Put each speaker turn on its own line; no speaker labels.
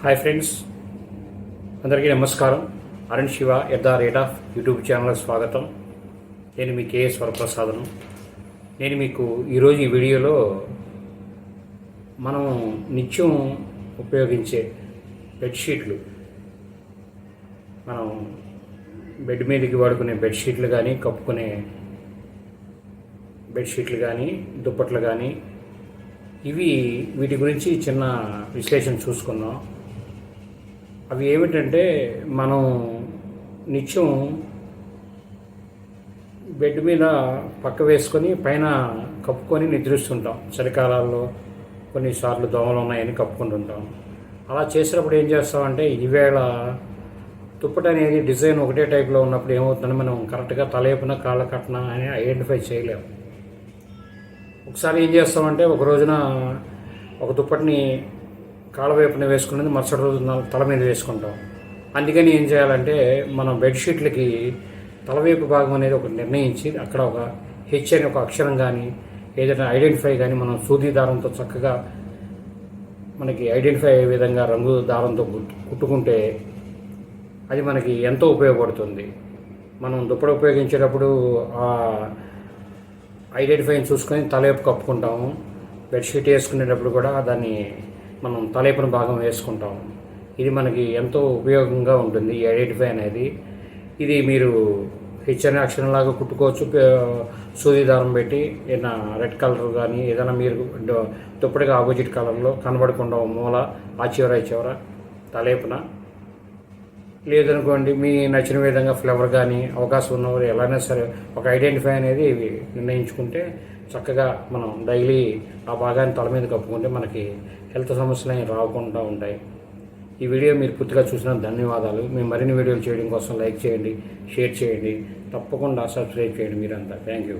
Hi friends. అందరికీ నమస్కారం. Arun Shiva at the rate of YouTube ఛానల్కి స్వాగతం. నేను మీ కేఎస్ వరప్రసాదను. నేను మీకు ఈరోజు ఈ వీడియోలో మనం నిత్యం ఉపయోగించే బెడ్షీట్లు మనం బెడ్ మీదకి వాడుకునే బెడ్షీట్లు కానీ కప్పుకునే బెడ్షీట్లు కానీ దుప్పట్లు కానీ ఇవి వీటి గురించి చిన్న విశ్లేషణ చూసుకుందాం. అవి ఏమిటంటే మనం నిత్యం బెడ్ మీద పక్క వేసుకొని పైన కప్పుకొని నిద్రిస్తుంటాం. చలికాలాల్లో కొన్నిసార్లు దోమలు ఉన్నాయని కప్పుకుంటుంటాం అలా చేసినప్పుడు ఏం చేస్తామంటే ఈవేళ దుప్పటి అనేది డిజైన్ ఒకటే టైప్లో ఉన్నప్పుడు ఏమవుతుందని మనం కరెక్ట్గా తలేపున కాళ్ళ కట్న అని ఐడెంటిఫై చేయలేము ఒకసారి ఏం చేస్తామంటే ఒక రోజున ఒక దుప్పటిని కాళ్ళ వైపున మరుసటి రోజు తల మీద వేసుకుంటాం. అందుకని ఏం చేయాలంటే మనం బెడ్షీట్లకి తలవైపు భాగం అనేది ఒకటి నిర్ణయించి అక్కడ ఒక హెచ్ అనే ఒక అక్షరం కానీ ఏదైనా ఐడెంటిఫై కానీ మనం సూది దారంతో చక్కగా మనకి ఐడెంటిఫై అయ్యే విధంగా రంగు దారంతో కుట్టు- కుట్టుకుంటే అది మనకి ఎంతో ఉపయోగపడుతుంది. మనం దుప్పటి ఉపయోగించేటప్పుడు ఆ ఐడెంటిఫైని చూసుకొని తలవైపు కప్పుకుంటాము. బెడ్షీట్ వేసుకునేటప్పుడు కూడా దాన్ని మనం తలైపున భాగం వేసుకుంటాం. ఇది మనకి ఎంతో ఉపయోగంగా ఉంటుంది ఈ ఐడెంటిఫై అనేది. ఇది మీరు హెచ్చరిన అక్షరంలాగా కుట్టుకోవచ్చు పే- సూది దారం పెట్టి ఏదైనా రెడ్ కలర్ కానీ ఏదైనా మీరు దుప్పటిగా ఆపోజిట్ కలర్లో కనబడకుండా మూల ఆ చివర ఈ చివర తలేపున లేదనుకోండి మీ నచ్చిన విధంగా ఫ్లేవర్ కానీ అవకాశం ఉన్నవారు ఎలానే సరే ఒక ఐడెంటిఫై అనేది నిర్ణయించుకుంటే చక్కగా మనం డైలీ ఆ భాగాన్ని తల మీద కప్పుకుంటే మనకి హెల్త్ సమస్యలు అనేవి రాకుండా ఉంటాయి. ఈ వీడియో మీరు పూర్తిగా చూసిన ధన్యవాదాలు. మేము మరిన్ని వీడియోలు చేయడం కోసం లైక్ చేయండి షేర్ చేయండి. తప్పకుండా సబ్స్క్రైబ్ చేయండి మీరంతా. Thank you.